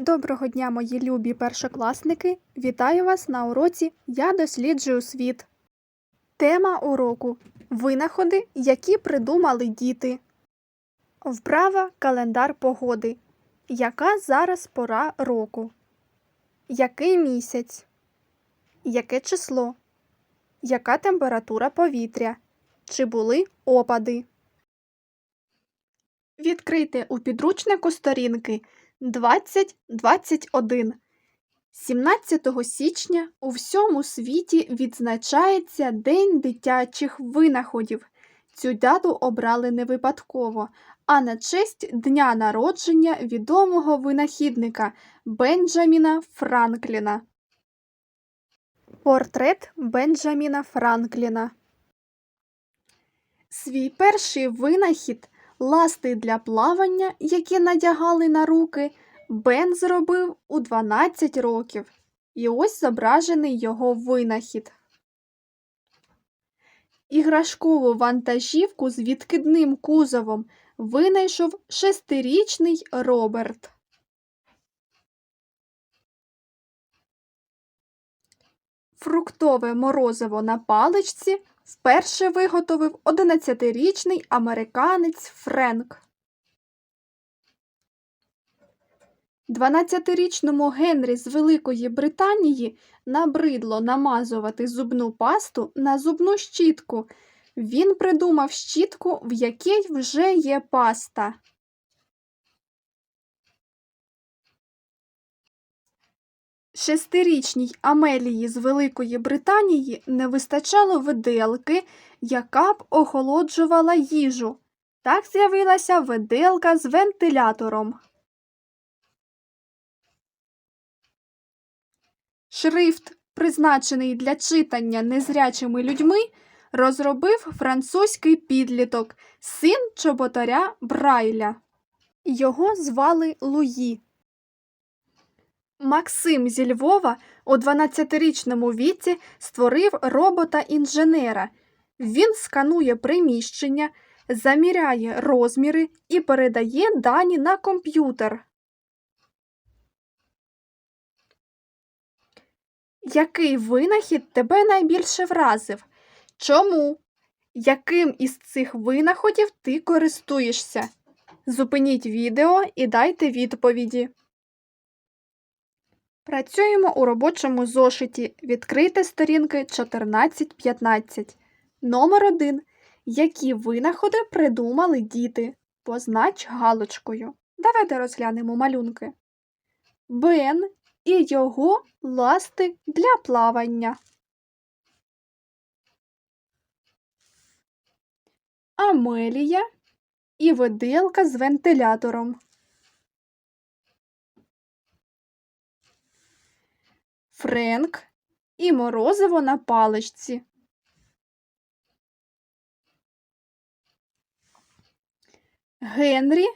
Доброго дня, мої любі першокласники! Вітаю вас на уроці Я досліджую світ. Тема уроку Винаходи, які придумали діти. Вправа календар погоди. Яка зараз пора року? Який місяць? Яке число? Яка температура повітря? Чи були опади? Відкрийте у підручнику сторінки 2021. 17 січня у всьому світі відзначається День дитячих винаходів. Цю дату обрали не випадково, а на честь дня народження відомого винахідника Бенджаміна Франкліна. Портрет Бенджаміна Франкліна. Свій перший винахід ласти для плавання, які надягали на руки, Бен зробив у 12 років. І ось зображений його винахід. Іграшкову вантажівку з відкидним кузовом винайшов шестирічний Роберт. Фруктове морозиво на паличці вперше виготовив 11-річний американець Френк. 12-річному Генрі з Великої Британії набридло намазувати зубну пасту на зубну щітку. Він придумав щітку, в якій вже є паста. Шестирічній Амелії з Великої Британії не вистачало виделки, яка б охолоджувала їжу. Так з'явилася виделка з вентилятором. Шрифт, призначений для читання незрячими людьми, розробив французький підліток, син чоботаря Брайля. Його звали Луї. Максим зі Львова у 12-річному віці створив робота-інженера. Він сканує приміщення, заміряє розміри і передає дані на комп'ютер. Який винахід тебе найбільше вразив? Чому? Яким із цих винаходів ти користуєшся? Зупиніть відео і дайте відповіді. Працюємо у робочому зошиті. Відкрийте сторінки 14-15. Номер 1. Які винаходи придумали діти? Познач галочкою. Давайте розглянемо малюнки. Бен і його ласти для плавання. Амелія і виделка з вентилятором. Френк і морозиво на паличці. Генрі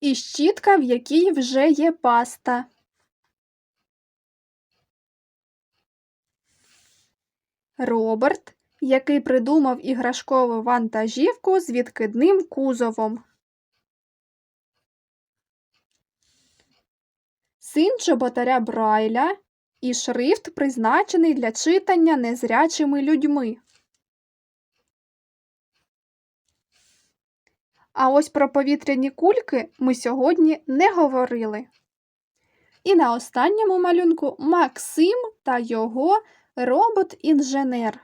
і щітка, в якій вже є паста. Роберт, який придумав іграшкову вантажівку з відкидним кузовом. Син чоботаря Брайля і шрифт, призначений для читання незрячими людьми. А ось про повітряні кульки ми сьогодні не говорили. І на останньому малюнку Максим та його робот-інженер.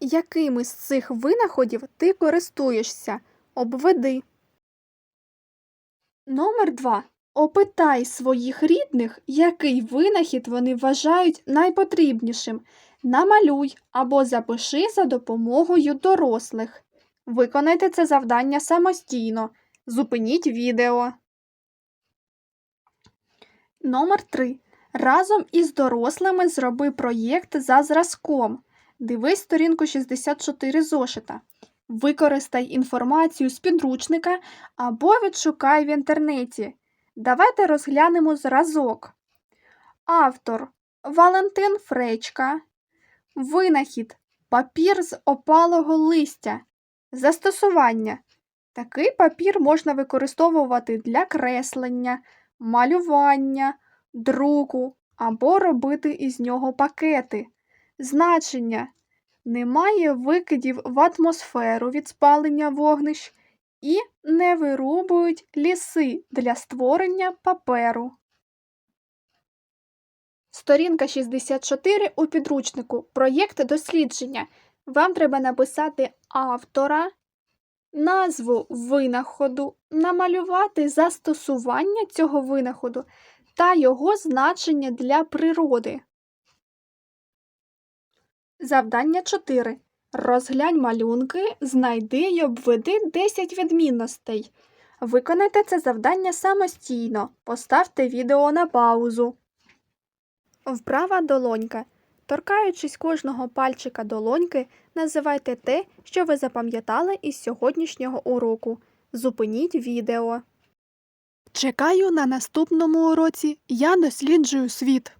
Якими з цих винаходів ти користуєшся? Обведи. Номер 2. Опитай своїх рідних, який винахід вони вважають найпотрібнішим. Намалюй або запиши за допомогою дорослих. Виконайте це завдання самостійно. Зупиніть відео. Номер 3. Разом із дорослими зроби проєкт за зразком. Дивись сторінку 64 зошита. Використай інформацію з підручника або відшукай в інтернеті. Давайте розглянемо зразок. Автор Валентин Фречка. Винахід папір з опалого листя. Застосування. Такий папір можна використовувати для креслення, малювання, друку або робити із нього пакети. Значення немає викидів в атмосферу від спалення вогнищ і не вирубують ліси для створення паперу. Сторінка 64 у підручнику Проєкт дослідження. Вам треба написати автора, назву винаходу, намалювати застосування цього винаходу та його значення для природи. Завдання 4. Розглянь малюнки, знайди й обведи 10 відмінностей. Виконайте це завдання самостійно. Поставте відео на паузу. Вправа долонька. Торкаючись кожного пальчика долоньки, називайте те, що ви запам'ятали із сьогоднішнього уроку. Зупиніть відео. Чекаю на наступному уроці. Я досліджую світ.